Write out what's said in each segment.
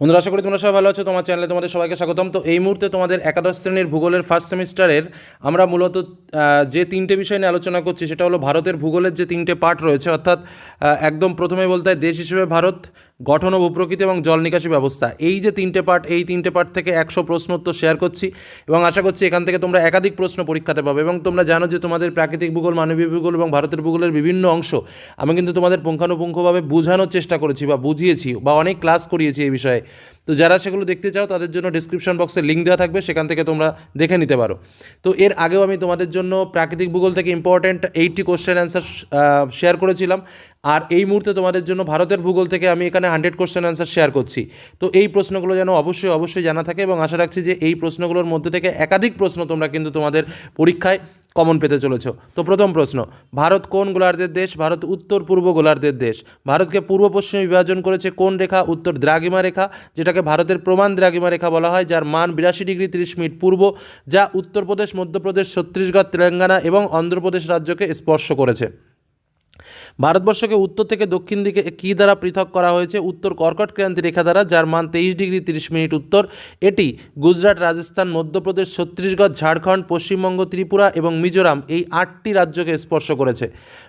বন্ধুরা, আশা করি তোমরা সবাই ভালো আছো। তোমার চ্যানেলে তোমাদের সবাইকে স্বাগতম। তো এই মুহূর্তে তোমাদের একাদশ শ্রেণির ভূগোলের ফার্স্ট সেমিস্টারের আমরা মূলত যে তিনটে বিষয় নিয়ে আলোচনা করছি, সেটা হলো ভারতের ভূগোলের যে তিনটে পার্ট রয়েছে, অর্থাৎ একদম প্রথমে বলতে হয় দেশ হিসেবে ভারত গঠন ও ভূপ্রকৃতি এবং জল নিকাশি ব্যবস্থা। এই যে তিনটে পার্ট এই তিনটে পার্ট থেকে একশো প্রশ্ন উত্তর শেয়ার করছি এবং আশা করছি এখান থেকে তোমরা একাধিক প্রশ্ন পরীক্ষাতে পাবে এবং তোমরা জানো যে তোমাদের প্রাকৃতিক ভূগোল, মানবীয় ভূগোল এবং ভারতের ভূগোলের বিভিন্ন অংশ আমি কিন্তু তোমাদের পুঙ্খানুপুঙ্খভাবে বোঝানোর চেষ্টা করেছি বা বুঝিয়েছি বা অনেক ক্লাস করিয়েছি এই বিষয়ে। তো যারা সেগুলো দেখতে চাও, তাদের জন্য ডিসক্রিপশন বক্সে লিঙ্ক দেওয়া থাকবে, সেখান থেকে তোমরা দেখে নিতে পারো। তো এর আগেও আমি তোমাদের জন্য প্রাকৃতিক ভূগোল থেকে important eighty question answer share করেছিলাম। আর এই মুহূর্তে তোমাদের জন্য ভারতের ভূগোল থেকে আমি এখানে হান্ড্রেড কোশ্চেন অ্যান্সার শেয়ার করছি। তো এই প্রশ্নগুলো যেন অবশ্যই অবশ্যই জানা থাকে এবং আশা রাখছি যে এই প্রশ্নগুলোর মধ্যে থেকে একাধিক প্রশ্ন তোমরা কিন্তু তোমাদের পরীক্ষায় কমন পেতে চলেছ। তো প্রথম প্রশ্ন, ভারত কোন গোলার্ধের দেশ? ভারত উত্তর পূর্ব গোলার্ধের দেশ। ভারতকে পূর্ব পশ্চিমে বিভাজন করেছে কোন রেখা? উত্তর দ্রাগিমা রেখা, যেটাকে ভারতের প্রমাণ দ্রাগিমা রেখা বলা হয়, যার মান বিরাশি ডিগ্রি তিরিশ মিনিট পূর্ব, যা উত্তরপ্রদেশ, মধ্যপ্রদেশ, ছত্তিশগড়, তেলেঙ্গানা এবং অন্ধ্রপ্রদেশ রাজ্যকে স্পর্শ করেছে। ভারতবর্ষকে উত্তর থেকে দক্ষিণ দিকে কী দ্বারা পৃথক করা হয়েছে? উত্তর কর্কট ক্রান্তি রেখা দ্বারা, যার মান তেইশ ডিগ্রি তিরিশ মিনিট উত্তর। এটি গুজরাট, রাজস্থান, মধ্যপ্রদেশ, ছত্তিশগড়, ঝাড়খণ্ড, পশ্চিমবঙ্গ, ত্রিপুরা এবং মিজোরাম এই আটটি রাজ্যকে স্পর্শ করেছে।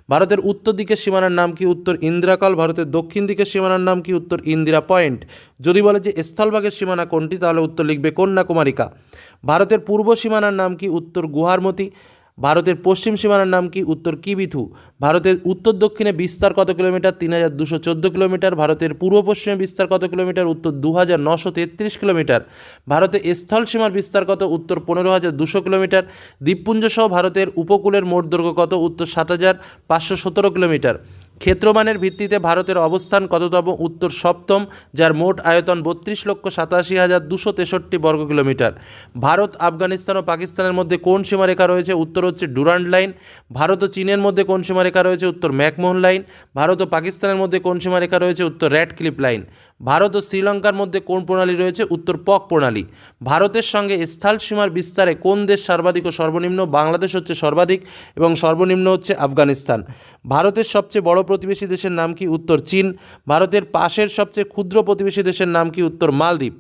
ভারতের উত্তর দিকের সীমানার নাম কি উত্তর ইন্দিরাকল? ভারতের দক্ষিণ দিকের সীমানার নাম কি উত্তর ইন্দিরা পয়েন্ট? যদি বলে যে স্থলভাগের সীমানা কোনটি, তাহলে উত্তর লিখবে কন্যাকুমারিকা। ভারতের পূর্ব সীমানার নাম কি উত্তর গুহারমতি? ভারতের পশ্চিম সীমানার নাম কি? উত্তর কিবিথু। ভারতের উত্তর দক্ষিণে বিস্তার কত কিলোমিটার? তিন হাজার দুশো চোদ্দ কিলোমিটার। ভারতের পূর্ব পশ্চিমে বিস্তার কত কিলোমিটার? উত্তর দু হাজার নশো তেত্রিশ কিলোমিটার। ভারতের স্থল সীমার বিস্তার কত? উত্তর পনেরো হাজার দুশো কিলোমিটার। দ্বীপপুঞ্জ সহ ভারতের উপকূলের মোট দৈর্ঘ্য কত? উত্তর সাত হাজার পাঁচশো সতেরো কিলোমিটার। ক্ষেত্রমানের ভিত্তিতে ভারতের অবস্থান কততম? উত্তর সপ্তম, যার মোট আয়তন বত্রিশ লক্ষ সাতাশি হাজার দুশো তেষট্টি বর্গ কিলোমিটার। ভারত, আফগানিস্তান ও পাকিস্তানের মধ্যে কোন সীমারেখা রয়েছে? উত্তর হচ্ছে ডুরান্ড লাইন। ভারত ও চীনের মধ্যে কোন সীমারেখা রয়েছে? উত্তর ম্যাকমোহন লাইন। ভারত ও পাকিস্তানের মধ্যে কোন সীমারেখা রয়েছে? উত্তর র্যাড ক্লিপ লাইন। ভারত ও শ্রীলঙ্কার মধ্যে কোন প্রণালী রয়েছে? উত্তর, পক প্রণালী। ভারতের সঙ্গে স্থল সীমার বিস্তারে কোন দেশ সর্বাধিক ও সর্বনিম্ন? বাংলাদেশ হচ্ছে সর্বাধিক এবং সর্বনিম্ন হচ্ছে আফগানিস্তান। ভারতের সবচেয়ে বড় প্রতিবেশী দেশের নাম কি? উত্তর, চীন। ভারতের পাশের সবচেয়ে ক্ষুদ্র প্রতিবেশী দেশের নাম কি? উত্তর, মালদ্বীপ।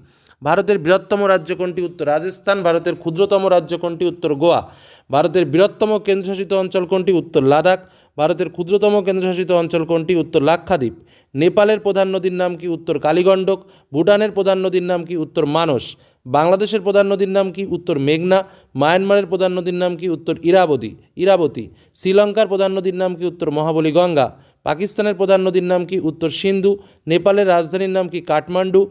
ভারতের বৃহত্তম রাজ্য কোনটি? উত্তর, রাজস্থান। ভারতের ক্ষুদ্রতম রাজ্য কোনটি? উত্তর, গোয়া। ভারতের বৃহত্তম কেন্দ্রশাসিত অঞ্চল কোনটি? উত্তর, লাদাখ। ভারতের ক্ষুদ্রতম কেন্দ্রশাসিত অঞ্চল কোনটি? উত্তর লাক্ষাদ্বীপ। নেপালের প্রধান নদীর নাম কি? উত্তর কালীগণ্ডক। ভুটানের প্রধান নদীর নাম কি? উত্তর মানস। বাংলাদেশের প্রধান নদীর নাম কি? উত্তর মেঘনা। মায়ানমারের প্রধান নদীর নাম কি? উত্তর ইরাবতী। ইরাবতী। শ্রীলঙ্কার প্রধান নদীর নাম কি? উত্তর মহাবলী গঙ্গা। পাকিস্তানের প্রধান নদীর নাম কি? উত্তর সিন্ধু। নেপালের রাজধানীর নাম কি? কাঠমান্ডু।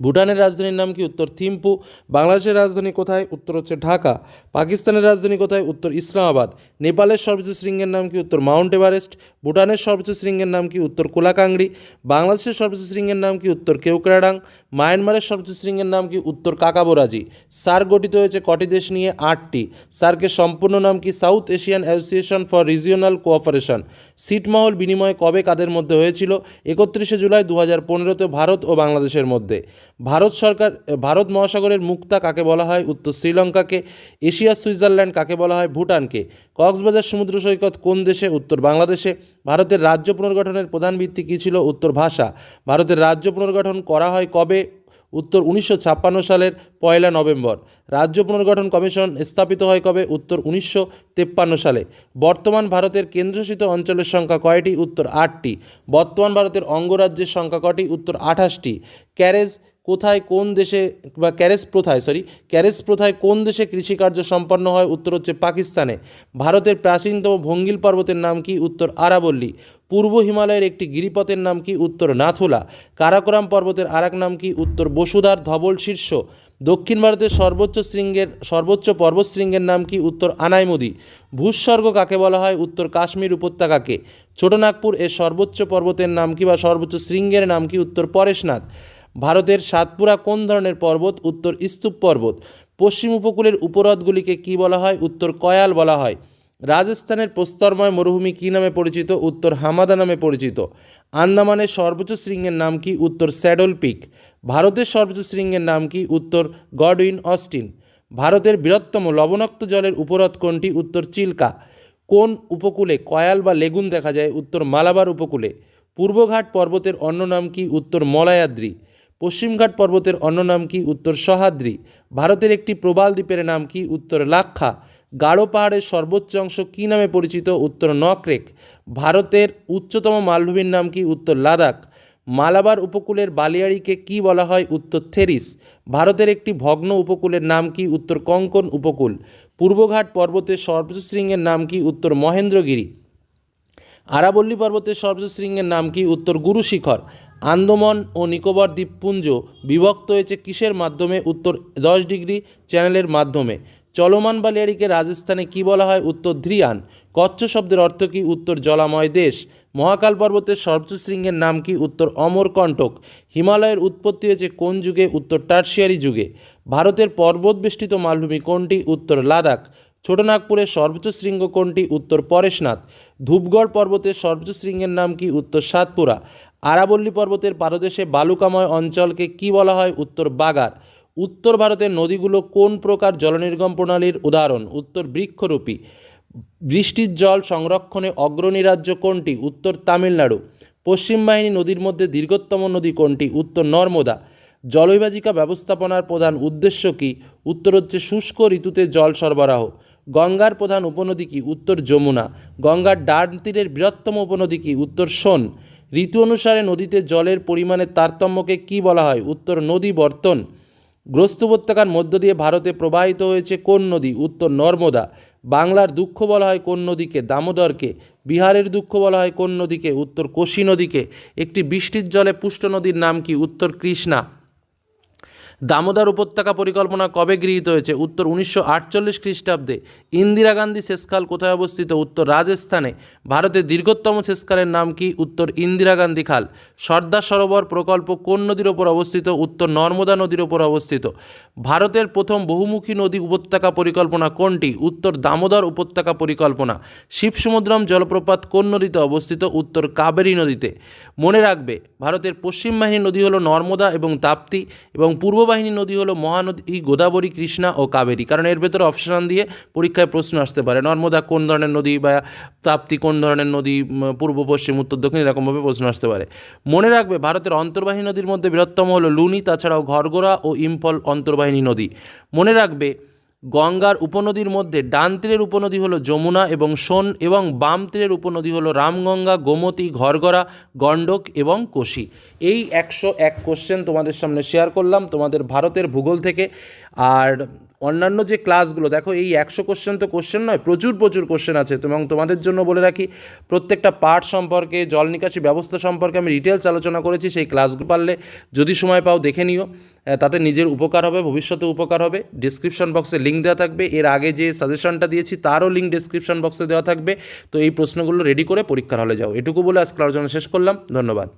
ভুটানের রাজধানীর নাম কি উত্তর থিম্পু? বাংলাদেশের রাজধানী কোথায়? উত্তর হচ্ছে ঢাকা। পাকিস্তানের রাজধানী কোথায়? উত্তর ইসলামাবাদ। নেপালের সর্বোচ্চ শৃঙ্গের নাম কি উত্তর মাউন্ট এভারেস্ট? ভুটানের সর্বোচ্চ শৃঙ্গের নাম কি উত্তর কোলাকাংড়ি? বাংলাদেশের সর্বোচ্চ শৃঙ্গের নাম কি উত্তর কেউক্রাডাং মায়ানমারের সর্বোচ্চ শৃঙ্গের নাম কি উত্তর কাকাবোরাজি? সার্ক গঠিত হয়েছে কটি দেশ নিয়ে? আটটি। সার্কের সম্পূর্ণ নাম কি South Asian Association for Regional Cooperation? সিটমহল বিনিময় কবে কাদের মধ্যে হয়েছিল? একত্রিশে জুলাই দু হাজার পনেরোতে ভারত ও বাংলাদেশের মধ্যে। ভারত সরকার, ভারত মহাসাগরের মুক্তা কাকে বলা হয়? উত্তর শ্রীলঙ্কাকে। এশিয়া, সুইজারল্যান্ড কাকে বলা হয়? ভুটানকে। কক্সবাজার সমুদ্র সৈকত কোন দেশে? উত্তর বাংলাদেশে। ভারতের রাজ্য পুনর্গঠনের প্রধান ভিত্তি কী ছিল? উত্তর ভাষা। ভারতের রাজ্য পুনর্গঠন করা হয় কবে? উত্তর উনিশশো ছাপ্পান্ন সালের পয়লা নভেম্বর। রাজ্য পুনর্গঠন কমিশন স্থাপিত হয় কবে? উত্তর উনিশশো সালে। বর্তমান ভারতের কেন্দ্রশাসিত অঞ্চলের সংখ্যা কয়টি? উত্তর আটটি। বর্তমান ভারতের অঙ্গরাজ্যের সংখ্যা কটি? উত্তর আঠাশটি। ক্যারেজ কোথায় কোন দেশে বা ক্যারেজ প্রথায় সরি ক্যারেজ প্রথায় কোন দেশে কৃষিকার্য সম্পন্ন হয়? উত্তর হচ্ছে পাকিস্তানে। ভারতের প্রাচীনতম ভঙ্গিল পর্বতের নাম কি? উত্তর আরাবল্লী। পূর্ব হিমালয়ের একটি গিরিপথের নাম কি? উত্তর নাথুলা। কারাকোরাম পর্বতের আরেক নাম কি? উত্তর বসুধার ধবল শীর্ষ। দক্ষিণ ভারতের সর্বোচ্চ শৃঙ্গের, সর্বোচ্চ পর্বতশৃঙ্গের নাম কি? উত্তর আনাইমুদি। ভূস্বর্গ কাকে বলা হয়? উত্তর কাশ্মীর উপত্যকাকে। ছোটনাগপুর এর সর্বোচ্চ পর্বতের নাম কি বা সর্বোচ্চ শৃঙ্গের নাম কি? উত্তর পরেশনাথ। ভারতের সাতপুরা কোন ধরনের পর্বত? উত্তর স্তূপ পর্বত। পশ্চিম উপকূলের উপহ্রদগুলিকে কি বলা হয়? উত্তর কয়াল বলা হয়। রাজস্থানের প্রস্তরময় মরুভূমি কী নামে পরিচিত? উত্তর হামাদা নামে পরিচিত। আন্দামানের সর্বোচ্চ শৃঙ্গের নাম কি? উত্তর স্যাডল পিক। ভারতের সর্বোচ্চ শৃঙ্গের নাম কি? উত্তর গডউইন অস্টিন। ভারতের বৃহত্তম লবণাক্ত জলের উপহ্রদ কোনটি? উত্তর চিল্কা। কোন উপকূলে কয়াল বা লেগুন দেখা যায়? উত্তর মালাবার উপকূলে। পূর্বঘাট পর্বতের অন্য নাম কি? উত্তর মলায়াদ্রি। পশ্চিমঘাট পর্বতের অন্য নাম কি উত্তর সহাদ্রি ভারতের একটি প্রবাল দ্বীপের নাম কি উত্তর লাক্ষা? গাঢ় পাহাড়ের সর্বোচ্চ অংশ কী নামে পরিচিত উত্তর নকরেক? ভারতের উচ্চতম মালভূমির নাম কি উত্তর লাদাখ? মালাবার উপকূলের বালিয়াড়িকে কি বলা হয় উত্তর থেরিস? ভারতের একটি ভগ্ন উপকূলের নাম কি উত্তর কঙ্কন উপকূল? পূর্বঘাট পর্বতের সর্বোচ্চ শৃঙ্গের নাম কি উত্তর মহেন্দ্রগিরি? আরাবল্লী পর্বতের সর্বোচ্চ শৃঙ্গের নাম কি উত্তর গুরু শিখর আন্দামান ও নিকোবর দ্বীপপুঞ্জ বিভক্ত হয়েছে কিসের মাধ্যমে? উত্তর, দশ ডিগ্রি চ্যানেলের মাধ্যমে। চলমান বালিয়াড়িকে রাজস্থানে কি বলা হয়? উত্তর ধ্রিয়ান কচ্ছ শব্দের অর্থ কি? উত্তর, জলাময় দেশ। মহাকাল পর্বতের সর্বোচ্চ শৃঙ্গের নাম কি? উত্তর অমরকণ্টক হিমালয়ের উৎপত্তি হয়েছে কোন যুগে? উত্তর, টার্সিয়ারি যুগে। ভারতের পর্বত বেষ্টিত মালভূমি কোনটি? উত্তর, লাদাখ। ছোটনাগপুরের সর্বোচ্চ শৃঙ্গ কোনটি? উত্তর, পরেশনাথ। ধূপগড় পর্বতের সর্বোচ্চ শৃঙ্গের নাম কি? উত্তর, সাতপুরা। আরাবল্লী পর্বতের পাদদেশে বালুকাময় অঞ্চলকে কি বলা হয়? উত্তর বাগার। উত্তর ভারতের নদীগুলো কোন প্রকার জলনির্গম প্রণালীর উদাহরণ? উত্তর বৃক্ষরূপী। বৃষ্টির জল সংরক্ষণে অগ্রণী রাজ্য কোনটি? উত্তর তামিলনাড়ু। পশ্চিম বাহিনী নদীর মধ্যে দীর্ঘতম নদী কোনটি? উত্তর নর্মদা। জলবিভাজিকা ব্যবস্থাপনার প্রধান উদ্দেশ্য কি? উত্তর হচ্ছে শুষ্ক ঋতুতে জল সরবরাহ। গঙ্গার প্রধান উপনদী কি উত্তর যমুনা, গঙ্গার ডান তীরের বৃহত্তম উপনদী কি উত্তর সোন? ঋতু অনুসারে নদীতে জলের পরিমাণের তারতম্যকে কি বলা হয়? উত্তর নদী বর্তন। গ্রস্ত উপত্যকার মধ্য দিয়ে ভারতে প্রবাহিত হয়েছে কোন নদী? উত্তর নর্মদা। বাংলার দুঃখ বলা হয় কোন নদীকে? দামোদরকে। বিহারের দুঃখ বলা হয় কোন নদীকে? উত্তর কোশি নদীকে। একটি বৃষ্টির জলে পুষ্ট নদীর নাম কি উত্তর কৃষ্ণা? দামোদর উপত্যকা পরিকল্পনা কবে গৃহীত হয়েছে? উত্তর উনিশশো আটচল্লিশ খ্রিস্টাব্দে ইন্দিরা গান্ধী শেষকাল কোথায় অবস্থিত? উত্তর রাজস্থানে। ভারতের দীর্ঘতম শেষকালের নাম কি? উত্তর ইন্দিরা গান্ধী খাল। সর্দার সরোবর প্রকল্প কোন নদীর ওপর অবস্থিত? উত্তর নর্মদা নদীর ওপর অবস্থিত। ভারতের প্রথম বহুমুখী নদী উপত্যকা পরিকল্পনা কোনটি? উত্তর দামোদর উপত্যকা পরিকল্পনা। শিবসমুদ্রম জলপ্রপাত কোন নদীতে অবস্থিত? উত্তর কাবেরী নদীতে। মনে রাখবে, ভারতের পশ্চিম বাহিনীর নদী হল নর্মদা এবং তাপ্তি এবং পূর্ব বাহিনীর নদী হলো মহানদী গোদাবরী, কৃষ্ণা ও কাবেরী। কারণ এর ভেতরে অপশান দিয়ে পরীক্ষায় প্রশ্ন আসতে পারে, নর্মদা কোন ধরনের নদী বা তাপ্তি কোন ধরনের নদী পূর্ব, পশ্চিম, উত্তর, দক্ষিণ, এরকমভাবে প্রশ্ন আসতে পারে। মনে রাখবে, ভারতের অন্তর্বাহিনী নদীর মধ্যে বৃহত্তম হলো লুনি, তাছাড়াও ঘরগোড়া ও ইম্ফল অন্তর্বাহিনী নদী। মনে রাখবে গঙ্গার উপনদীর মধ্যে ডান তীরের উপনদী হলো যমুনা এবং সোন এবং বাম তীরের উপনদী হলো রামগঙ্গা, গোমতী, ঘরগড়া, গণ্ডক এবং কোশি। এই একশো এক কোশ্চেন তোমাদের সামনে শেয়ার করলাম, তোমাদের ভারতের ভূগোল থেকে। আর অন্যান্য যে ক্লাসগুলো দেখো এই একশো কোশ্চেন তো কোশ্চেন নয়, প্রচুর প্রচুর কোশ্চেন আছে। এবং তোমাদের জন্য বলে রাখি, প্রত্যেকটা পার্ট সম্পর্কে, জল নিকাশি ব্যবস্থা সম্পর্কে আমি ডিটেলস আলোচনা করেছি, সেই ক্লাসগুলো পারলে যদি সময় পাও দেখে নিও। তাতে নিজের উপকার হবে ভবিষ্যতে উপকার হবে। ডিসক্রিপশন বক্সে লিঙ্ক দেওয়া থাকবে। এর আগে যে সাজেশনটা দিয়েছি, তারও লিঙ্ক ডিসক্রিপশন বক্সে দেওয়া থাকবে। তো এই প্রশ্নগুলো রেডি করে পরীক্ষার হলে যাও। এটুকু বলে আজকে আলোচনা শেষ করলাম। ধন্যবাদ।